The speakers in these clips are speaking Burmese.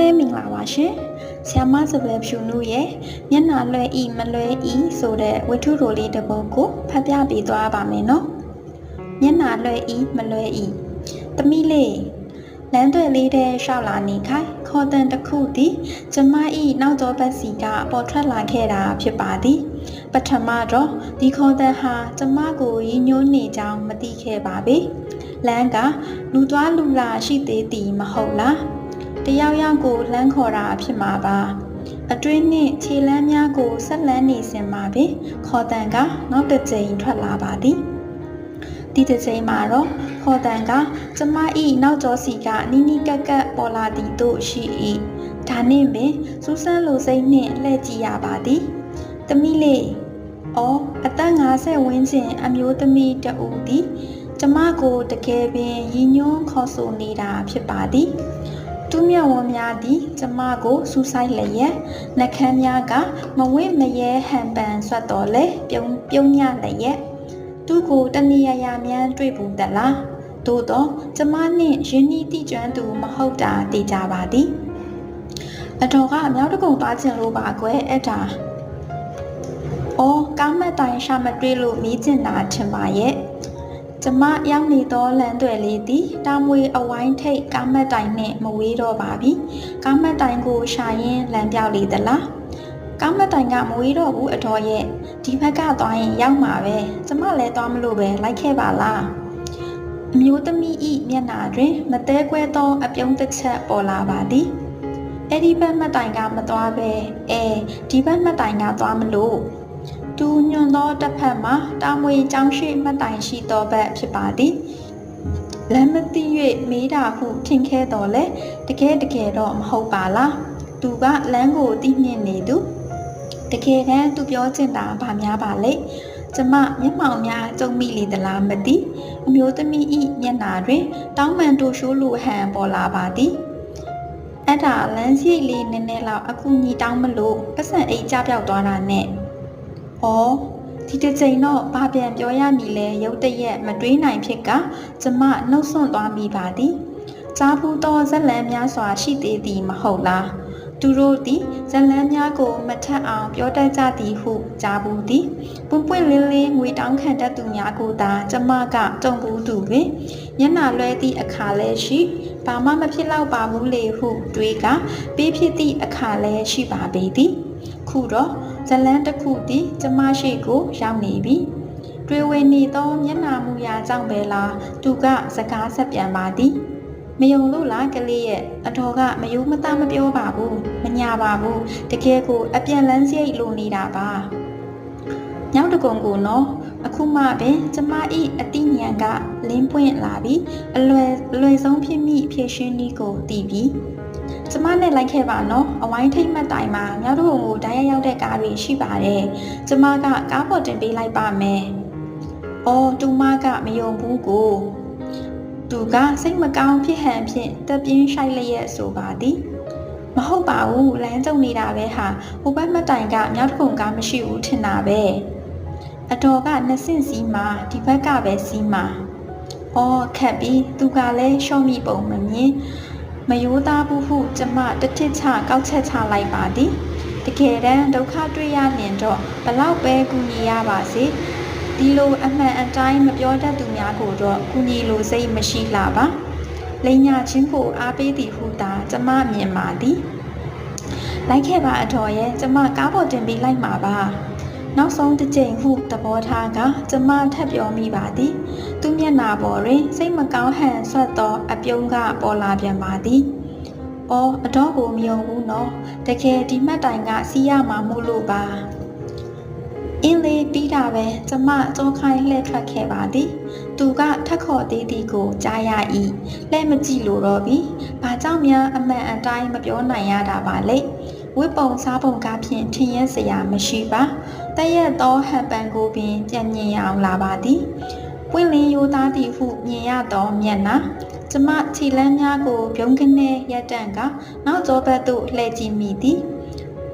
ပဲမင်္ဂလာပါရှင်။ဆ iam မစပယ်ဖြူနုရဲ့မျက်နှာလွှဲဤမလွှဲဤဆိုတဲ့ဝတ္ထုတိုလေးတစ်ပုဒ်ကိုဖတ်ပြပေးသွားပါမယ်နော်။မျက်နှာလွှဲဤမလွှဲဤသမီးလေးလမ်းသွဲလေးတဲ့ရှောက်လာနေခိုင်ခေါ်တန်တစ်ခုသည်ကျမဤနောက်ကျောဘက်စီကပေါ်ထွက်လာခဲ့တာဖြစ်ပါသည် ပထမတော့ဒီခေါ်တန်ဟာကျမကိုရည်ညွှန်းနေကြောင်းမသိခဲ့ပါပေလမ်းကလူသွားလူလာရှိသေးသည်မဟုတ်လား တယောက်ယောက်ကိုလှမ်းခေါ်တာဖြစ်မှာပါအတွင်းနှင့်ခြေလမ်းများကိုဆက်လန်းနေစင်မှာပင်ခေါ်တန်ကနောက်တစ်ကြိမ်ထွက်လာပါသည်ဒီတစ်ကြိမ်မှာတော့ခေါ်တန်ကကျမဤနောက်ကျောစီကနီးနီးကက်ကက်ပေါ်လာသည်တို့ရှိ၏ဒါနှင့်ပင်စူးစမ်းလိုစိတ်နှင့်လှည့်ကြည့်ရပါသည်တမိလေးအော်အသက်50ဝန်းကျင်အမျိုးသမီးတဦးသည်ကျမကိုတကယ်ပင်ရည်ညွှန်းခေါ်ဆိုနေတာဖြစ်ပါသည် သူမြတ်ဝန်းများသည် ကျမကိုစူးဆိုင်လျက်နှကမ်းများကမဝင့်မရဲဟန်ပန်ဆွတ်တော်လဲပြုံးပြုံးညလျက်သူကိုတဏီယာယာမြန်းတွေ့ဘူးတလားသို့တော့ကျမနှင့်ယင်းဤတိကျွမ်းသူမဟုတ်တာသိကြပါသည်အတော်ကမြောက်တကုံသွားခြင်းလို့ပါကွယ်အဲ့ဒါအော်ကားမတ်တိုင်ရှာမတွေ့လို့မီးကျင်တာထင်ပါရဲ့ ကျမရောက်နေသောလမ်းတွေလေးသည်တာမွေအဝိုင်းထိတ်ကားမတ်တိုင်နှင့်မဝေးတော့ပါပြီကားမတ်တိုင်ကိုရှာရင်းလမ်းပြောက်လေသလားကားမတ်တိုင်ကမဝေးတော့ဘူးအတော်ရဲ့ဒီဘက်ကသွားရင်ရောက်မှာပဲကျမလည်းသွားမလို့ပဲလိုက်ခဲ့ပါလားအမျိုးသမီးဤမျက်နာတွင် မသေးကွဲသောအပြုံးတစ်ချက်ပေါ်လာပါသည်အဲ့ဒီဘက်မတ်တိုင်ကမသွားပဲအဲဒီဘက်မတ်တိုင်ကသွားမလို့ သူညွန်သောတစ်ဖက်မှာတာမွေကျောင်းရှိမှတ်တိုင်ရှိသောဘက်ဖြစ်ပါသည်လမ်းမသိ၍မေးတာဟုထင်ခဲ့တော်လဲတကယ်တကယ်တော့မဟုတ်ပါလားသူကလမ်းကိုသိမြင်နေသူတကယ်တမ်းသူပြောချင်တာဗာများပါလေကျမမျက်မှောင်များကြုံမိလေသလားမသိအမျိုးသမီးဤမျက်နာတွင် တောင်းပန်တို့ရှိုးလိုဟန်ပေါ်လာပါသည်အဲ့ဒါလမ်းစီလေးနည်းနည်းလောက်အခုညီတောင်းမလို့ပတ်စံအိတ်ကြပြောက်သွားတာနဲ့။ အော်ဒီတစ်ချိန်တော့ဘာပြန်ပြောရမည်လဲရုတ်တရက်မတွေးနိုင်ဖြစ်ကကျမနှုတ်ဆွန့်သွားမိပါသည်။ကြားဘူးသောဇက်လန်းများစွာရှိသေးသည်မဟုတ်လား။သူတို့သည်ဇက်လန်းများကိုမထက်အောင်ပြောတတ်ကြသည်ဟုကြားဘူးသည်။ပွင့်ပွင့်လင်းလင်းငွေတောင်းခံတတ်သူများကိုသာကျမကကြုံဘူးသူပင်မျက်နှာလွှဲသည့်အခါလဲရှိဘာမှမဖြစ်တော့ပါဘူးလေဟုတွေးကပေးဖြစ်သည့်အခါလဲရှိပါပေသည်။ခုတော့ ဇလန်းတစ်ခုသည်ကျမရှိကိုရောက်နေပြီတွေ့ဝေနေသောမျက်နှာမူရာကြောင့်ပဲလားသူကစကားဆက်ပြန်ပါသည်မယုံလို့လားကလေးရဲ့အတော်ကမယုံမသားမပြောပါဘူးမညာပါဘူးတကယ်ကိုအပြန်လန်းစရိတ်လိုနေတာပါညောင်တကုံကိုနော်အခုမှပင်ကျမဤအတိညာဏ်ကလင်းပွင့်လာပြီးအလွယ်အလွယ်ဆုံးဖြစ်မိဖြည့်ရှင်နည်းကိုတည်ပြီးကျမနဲ့လိုက်ခဲ့ပါနော် အဝိုင်းထိတ်မှတ်တိုင်မှာမြောက်တို့ကိုဓာတ်ရရောက်တဲ့ကားတွေရှိပါတယ်ကျမကကားပေါ်တင်ပေးလိုက်ပါမယ်အော်တူမကမယုံဘူးကိုသူကစိတ်မကောင်းဖြစ်ဟန်ဖြင့်တက်ပြင်းရှိုက်လျက်ဆိုပါသည်မဟုတ်ပါဘူးလမ်းကြုံနေတာပဲဟာဟိုဘက်မတိုင်ကမြောက်တစ်ခုကားမရှိဘူးထင်တာပဲအတော်ကနှစ်ဆင့်စီးမှာဒီဘက်ကပဲစီးမှာအော်ခက်ပြီးသူကလည်းရှော့မိပုံမမြင် မယိုးသားဘူးဟုကျမတထစ်ချကောက်ချက်ချလိုက်ပါသည်တကယ်တမ်းဒုက္ခတွေ့ရရင်တော့ဘလောက်ပဲကူညီရပါစေဒီလိုအမှန်အတိုင်းမပြောတတ်သူများကိုတော့ကူညီလိုစိတ်မရှိလာပါလိန်ညာချင်းကိုအားပေးသည်ဟုသာကျမမြင်ပါသည်လိုက်ခဲ့ပါအတော်ရဲ့ကျမကားပေါ်တင်ပြီးလိုက်မှာပါနောက်ဆုံးတစ်ကြိမ်ဟုသဘောထားကကျမထပ်ပြောမိပါသည် သူမျက်နာပေါ်တွင်စိတ်မကောင်းဟန်ဆွတ်သောအပြုံးကပေါ်လာပြန်ပါသည်။အော်အတော့ကိုမယုံဘူးနော်။တကယ်ဒီမှတ်တိုင်ကစီးရမှာမို့လို့ပါ။အင်းလေးပြီးတာပဲကျမကြောခိုင်းလှည့်ထွက်ခဲ့ပါသည်။သူကထက်ခေါ်သေးသည်ကိုကြားရ၏။လှည့်မကြည့်လို့တော့ပြီ။ဘာကြောင့်များအမှန်အတိုင်းမပြောနိုင်ရတာပါလဲ။ဝိပုံစားပုံကားဖြင့်ထင်ရစရာမရှိပါ။တရက်သောဟန်ပန်ကိုပင်ပြန်မြင်ရအောင်လာပါသည်။ ပွင့်လင်းရိုးသားသည်ဟုမြင်ရသောမျက်နှာကျမခြေလမ်းများကိုပြုံးကနေရက်တန့်ကနောက်ကျောဘက်သို့လှည့်ကြည့်မိသည်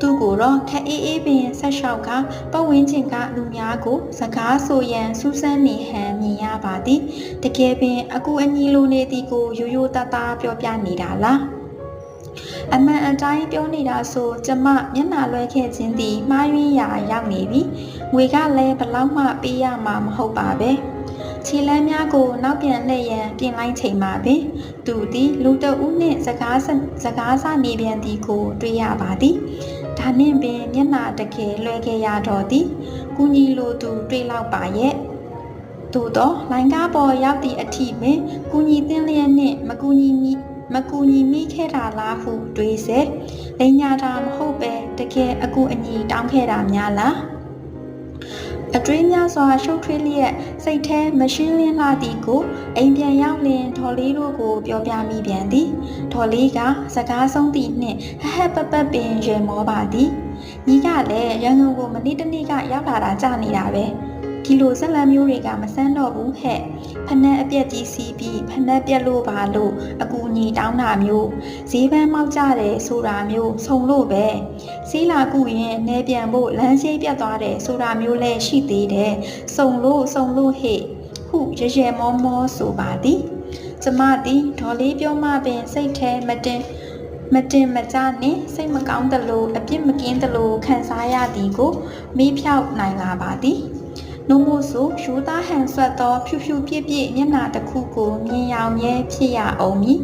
သူကိုတော့ခက်အေးအေးပင်ဆက်လျှောက်ကပတ်ဝန်းကျင်ကလူများကို စကားဆိုရန်စူးစမ်းနေဟန်မြင်ရပါသည်တကယ်ပင်အကူအညီလိုနေသည်ကိုရိုးရိုးသားသားပြောပြနေတာလားအမှန်အတိုင်းပြောနေတာဆိုကျမမျက်နှာလွှဲခဲ့ခြင်းသည်မှားယွင်းရာရောက်နေပြီငွေကလည်းဘလောက်မှပေးရမှာမဟုတ်ပါပဲ ခြေလမ်းများကိုနောက်ပြန်လှည့်ရန်ပြင်လိုက်ချိန်မှာပင်သူသည်လူတအုပ်နှင့်စကားစစကားစနေပြန်သည်ကို တွေ့ရပါသည်ဒါနှင့်ပင်မျက်နှာတကယ်လွှဲခဲ့ရတော့သည်ကုညီလိုသူတွေ့လောက်ပါရဲ့သို့တော့လိုင်းကားပေါ်ရောက်သည့်အထိပင်ကုညီသင်းလျက်နှင့်မကူညီမိမကူညီမိခဲ့တာလားဟုတွေးစေလိန်ညာတာမဟုတ်ပဲတကယ်အကူအညီတောင်းခဲ့တာများလား အတွင်းများစွာရှုပ်ထွေးလျက်စိတ်แท้မရှင်းလင်းလာသည်ကိုအိမ်ပြန်ရောက်လျင်ဒေါ်လေးတို့ကိုပြောပြမိပြန်သည်ဒေါ်လေးကစကားဆုံးသည့်နှင့်ဟဟပပပင်ရေမောပါသည်ညီကလည်းရန်ကုန်ကိုမနေ့တနေ့ကရောက်လာတာကြာနေတာပဲ ဒီလိုဇက်လန်မျိုးတွေကမဆန်းတော့ဘူးဟဲ့ဖနက်အပြက်ကြီးစီးပြီးဖနက်ပြက်လို့ပါလို့အကူအညီတောင်းတာမျိုးဈေးပန်းမောက်ကြတယ်ဆိုတာမျိုးဆုံလို့ပဲစီးလာကူရင်နေပြန်ဖို့လမ်းရှိပြတ်သွားတယ်ဆိုတာမျိုးလည်းရှိသေးတယ်ဆုံလို့ဆုံလို့ဟဲ့ဟုရရဲမောမောဆိုပါသည်ကျမသည်ဒေါ်လေးပြောမှပင်စိတ်แท้မတင်မတင်မကြနှင့်စိတ်မကောင်းသလိုအပြစ်မကင်းသလိုခံစားရသည်ကိုမေးဖြောက်နိုင်လာပါသည် နှုံမို့ဆိုယူသားဟန်ဆွတ်သောဖြူဖြူပြည့်ပြည့်မျက်နှာတစ်ခုကိုမြင်ရောင်မြဲဖြစ်ရအောင်မည်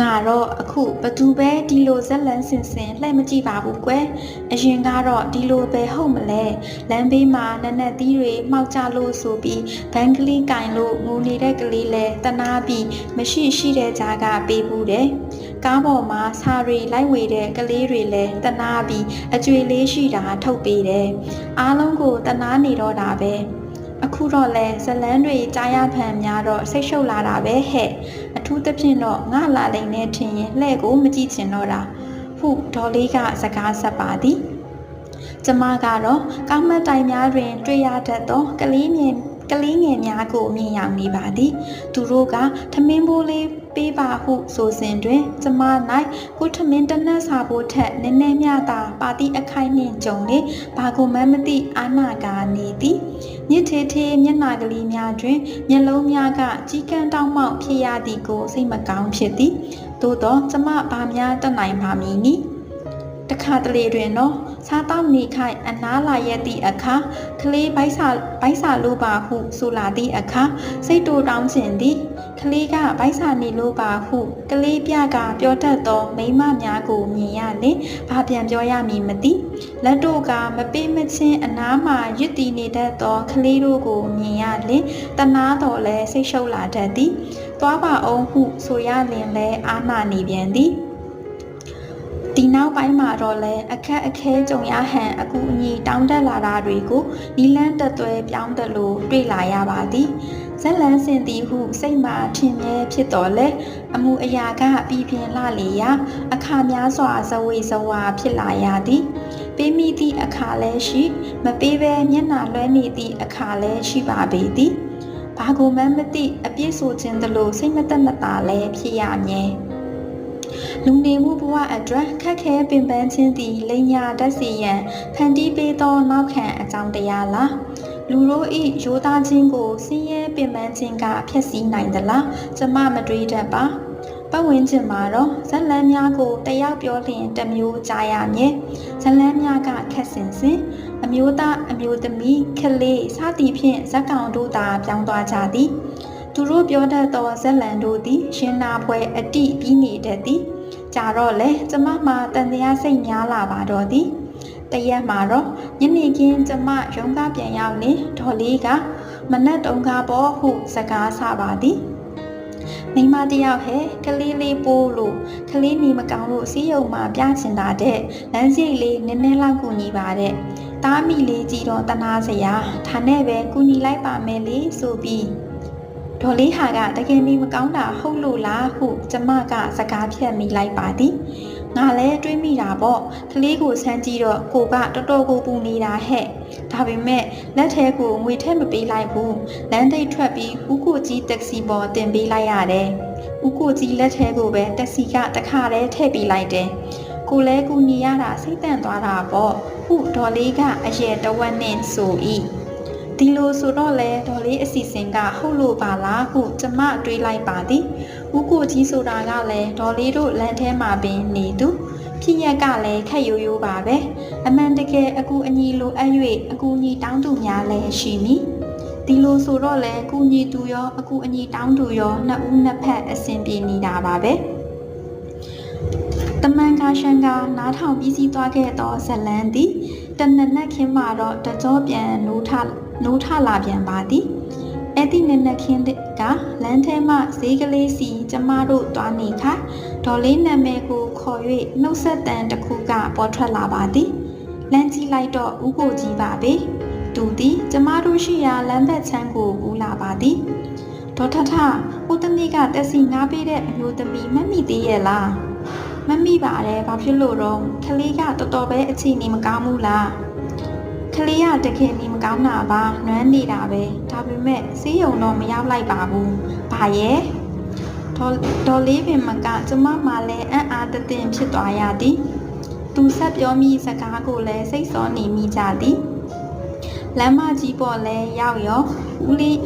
ငါတော့အခုဘသူပဲဒီလိုဇက်လန်းစင်စင်လှည့်မကြည့်ပါဘူးကွယ်အရင်ကတော့ဒီလိုပဲဟုတ်မလဲလမ်းဘေးမှာနက်နက်သီးတွေမှောက်ကြလို့ဆိုပြီးဘန်ကလေးကင်လို့ငိုနေတဲ့ကလေးလဲတနာပြီးမရှိရှိတဲ့ကြားကပေးဘူးတယ် ကားပေါ်မှာစာရီလိုက်ဝေတဲ့ကလေးတွေလဲတနာပြီးအကျွေလေးရှိတာထုတ်ပေးတယ်အားလုံးကိုတနာနေတော့တာပဲအခုတော့လဲဇလန်းတွေကြားရဖန်များတော့စိတ်ရှုပ်လာတာပဲဟဲ့အထူးသဖြင့်တော့ငါလာလိမ့်နေထင်ရင်လှဲ့ကိုမကြည့်ချင်တော့တာဟုဒေါ်လေးကစကားဆက်ပါသည်ကျမကတော့ကောင်းမတ်တိုင်များတွင် တွေ့ရတတ်သောကလေးမြင်ကလေးငယ်များကိုမြင်ရောက်နေပါသည်သူတို့ကထမင်းဘိုးလေး ပေးပါဟုဆိုစဉ်တွင်ကျမ၌ကိုထမင်းတနက်စာဖို့ထက်နည်းနည်းမျှသာပါတိအခိုင်နှင့်ကြုံလေဘာကိုမှမသိအာနာကနေသည်မြစ်ထေထေမျက်နာကလေးများတွင်မျက်လုံးများကကြီးကန်းတောင်းမောက်ဖြစ်ရသည်ကိုစိတ်မကောင်းဖြစ်သည်သို့တော့ကျမဘာများတတ်နိုင်ပါမည်နည်း တခါတလေတွင်တော့စားတောက်နေခိုင်အနားလာရက်သည့်အခါကလေးဘိုက်စာဘိုက်စာလိုပါဟုဆိုလာသည့်အခါစိတ်တူတောင်းခြင်းသည်ကလေးကဘိုက်စာနေလိုပါဟုကလေးပြကပြောတတ်သောမိန်းမများကိုမြင်ရလင်ဘာပြန်ပြောရမည်မသိလက်တို့ကမပေးမချင်းအနားမှရစ်တည်နေတတ်သောကလေးတို့ကိုမြင်ရလင်တနာတော်လဲစိတ်ရှုပ်လာတတ်သည်သွားပါအောင်ဟုဆိုရလင်လဲအာနာနေပြန်သည် ဒီနောက်ပိုင်းမှာတော့လဲအခက်အခဲကြုံရဟန်အကူအညီတောင်းတက်လာတာတွေကိုနီလန်းတက်သွဲပြောင်းတယ်လို့တွေ့လာရပါသည်ဇက်လန်းစင်သည်ဟုစိတ်မှာထင်မြဲဖြစ်တော်လဲအမှုအရာကပြည်ပြင်းလာလေရာအခါများစွာဇဝေဇဝါဖြစ်လာရသည်ပေးမိသည့်အခါလဲရှိ မပေးဘဲမျက်နှာလွှဲနေသည့်အခါလဲရှိပါပေသည်ဘာကိုမှမသိအပြစ်ဆိုခြင်းတလို့စိတ်မသက်မသာလဲဖြစ်ရမည် လူနေမှုဘဝအတွက်ခက်ခဲပင်ပန်းခြင်းသည်လိညာတတ်စီရန်ဖန်တီးပေးသောနောက်ခံအကြောင်းတရားလားလူတို့ဤရိုးသားခြင်းကိုဆင်းရဲပင်ပန်းခြင်းကဖျက်ဆီးနိုင်သလားကျမမတွေးတတ်ပါပတ်ဝန်းကျင်မှာတော့ဇလန်းများကိုတယောက်ပြောလျင်တစ်မျိုးကြားရမည်ဇလန်းများကခက်စင်စင်အမျိုးသားအမျိုးသမီးခလေးစသည်ဖြင့်ဇက်ကောင်တို့သာပြောင်းသွားကြသည်သူတို့ပြောတတ်သောဇက်လန်တို့သည်ရှင်နာပွဲအတိပြီးနေတတ်သည် ကြာတော့လေကျမမှတန်တရားစိတ်များလာပါတော့သည်တရက်မှာတော့ညနေခင်းကျမရုံးကားပြန်ရောက်နေဒေါ်လေးကမနက်တုန်းကပေါ်ဟုစကားဆပါသည်မိမတယောက်ဟဲ့ကလေးလေးပိုးလို့ကလေးနေမကောင်းလို့စီးရုံမှာပြချင်တာတဲ့လမ်းစိတ်လေးနည်းနည်းလောက်ကူညီပါတဲ့တားမိလေးကြီးတော့တနာစရာဒါနဲ့ပဲကူညီလိုက်ပါမယ်လေဆိုပြီး ဒေါ်လေးဟာကတကယ်နေမကောင်းတာဟုတ်လို့လားဟုကျမကစကားဖြတ်မိလိုက်ပါသည်ငါလည်းတွေးမိတာပေါ့ကလေးကိုဆန်းကြည့်တော့ကိုကတော်တော်ကိုပူနေတာဟဲ့ဒါပေမဲ့လက်ထဲကိုငွေထက်မပေးလိုက်ဘူးလမ်းထိပ်ထွက်ပြီးဦးကိုကြီးတက္ကစီပေါ်တင်ပေးလိုက်ရတယ်ဦးကိုကြီးလက်ထဲကိုပဲတက္ကစီကတခါတည်းထည့်ပေးလိုက်တယ်ကိုလဲကူညီရတာစိတ်တန့်သွားတာပေါ့ဟုဒေါ်လေးကအရဲ့တဝက်နဲ့ဆို၏ ဒီလိုဆိုတော့လေဒေါ်လေးအစီအစဉ်ကဟုတ်လို့ပါလားဟုကျမတွေးလိုက်ပါသည်ဦးကိုကြီးဆိုတာကလည်းဒေါ်လေးတို့လမ်းထဲမှာပင်နေသူဖြစ်ရက်ကလည်းခက်ရိုးရိုးပါပဲအမှန်တကယ်အကူအညီလိုအပ်၍အကူအညီတောင်းသူများလည်းရှိမည်ဒီလိုဆိုတော့လေကူညီသူရောအကူအညီတောင်းသူရောနှစ်ဦးနှစ်ဖက်အဆင်ပြေနေတာပါပဲတမန်ကာရှန်ကနားထောင်ပြီးစီးသွားခဲ့သောဇလန်သည်တနက်နက်ခင်းမှာတော့တကြောပြန်နိုးထ နိုးထလာပြန်ပါသည်အဲ့ဒီနက်နက်ခင်းကလမ်းထဲမှဈေးကလေးစီကျမတို့သွားနေခါဒေါ်လေးနာမည်ကိုခေါ်၍နှုတ်ဆက်တန်တစ်ခုကပေါ်ထွက်လာပါသည်လမ်းကြည့်လိုက်တော့ဥကိုကြီးပါပဲသူသည်ကျမတို့ရှိရာလမ်းဘက်ချမ်းကိုကူးလာပါသည်ဒေါ်ထထဦးသမီးကတက်စီငားပေးတဲ့အမျိုးသမီးမမိသေးရဲ့လားမမိပါတယ်ဘာဖြစ်လို့တော့ခလေးကတော်တော်ပဲအခြေအနေမကောင်းဘူးလား ကလေးကတကယ်နေမကောင်းတာပါနွမ်းနေတာပဲဒါပေမဲ့စေးရုံတော့မရောက်လိုက်ပါဘူးဘာရဲ့ဒေါ်ဒေါ်လေးပင်မကကျမမှလည်းအံ့အားတသင့်ဖြစ်သွားရသည်သူဆက်ပြောမိစကားကိုလည်းစိတ်ဆောနေမိကြသည်လမ်းမကြီးပေါ်လဲရောက်ရောဦးလေး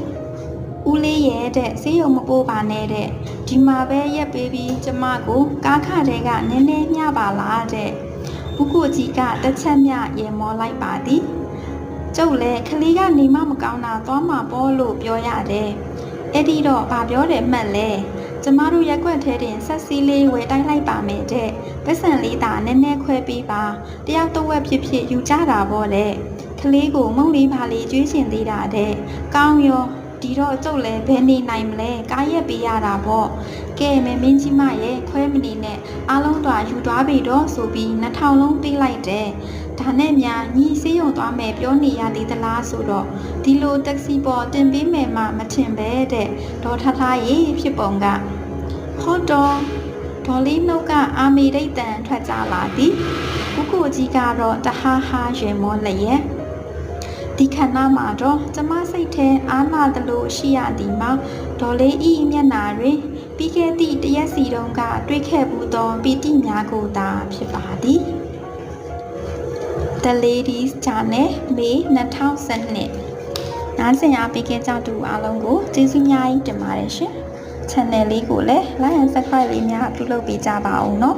ဦးလေးရဲ့တဲ့စေးရုံမပိုးပါနဲ့တဲ့ဒီမှာပဲရက်ပေးပြီးကျမကိုကားခတဲ့ကနည်းနည်းမျှပါလားတဲ့ဦးကိုကြီးကတစ်ချက်မြရေမောလိုက်ပါသည် ကျုပ်လည်းခလေးကနေမမကောင်းတာသွားမှာပေါ့လို့ပြောရတယ်အဲ့ဒီတော့ဗာပြောတယ်မှတ်လဲကျမတို့ရက်ွက်ထဲတင်ဆက်စီလေးဝယ်တိုင်းလိုက်ပါမယ်တဲ့ပတ်စံလေးသာနည်းနည်းခွဲပေးပါတယောက်တော့ဝက်ဖြစ်ဖြစ်ယူကြတာပေါ့လေခလေးကိုမုံလေးပါလေးကျွေးချင်သေးတာတဲ့ကောင်းရော ဒီတော့ကျုပ်လည်းဘယ်နေနိုင်မလဲကားရက်ပေးရတာပေါ့ကဲမမင်းကြီးမရဲ့ခွဲမနေနဲ့အားလုံးတော့ယူသွားပြီတော့ဆိုပြီးနှစ်ထောင်လုံးပေးလိုက်တယ်ဒါနဲ့များညီစေးရုံသွားမယ်ပြောနေရသေးသလားဆိုတော့ဒီလိုတက္ကစီပေါ်တင်ပေးမယ်မှမထင်ပဲတဲ့ဒေါ်ထထားရေးဖြစ်ပုံကဟုတ်တော့ဒေါ်လေးနှုတ်ကအာမေရိတ်တန်ထွက်ကြလာသည်ဦးကိုကြီးကတော့တဟားဟားရွယ်မောလျက် ဒီခဏမှာတော့ကျမစိတ်ထဲအားနာသလိုရှိရသည်မှာဒေါ်လေးဤမျက်နာတွင်ပြီးခဲ့သည့်တရက်စီတုန်းကတွေ့ခဲ့ဘူးသောပီတိများကိုသာဖြစ်ပါသည် The Ladies Channel မေ2012နားဆင်အားပေးခဲ့ကြသူအားလုံးကိုကျေးဇူးများကြီးတင်ပါတယ်ရှင် channel လေးကိုလည်း like and subscribe လေးများပြုလုပ်ပေးကြပါဦးเนาะ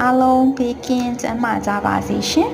အားလုံးဘေးကင်းကျန်းမာကြပါစေရှင်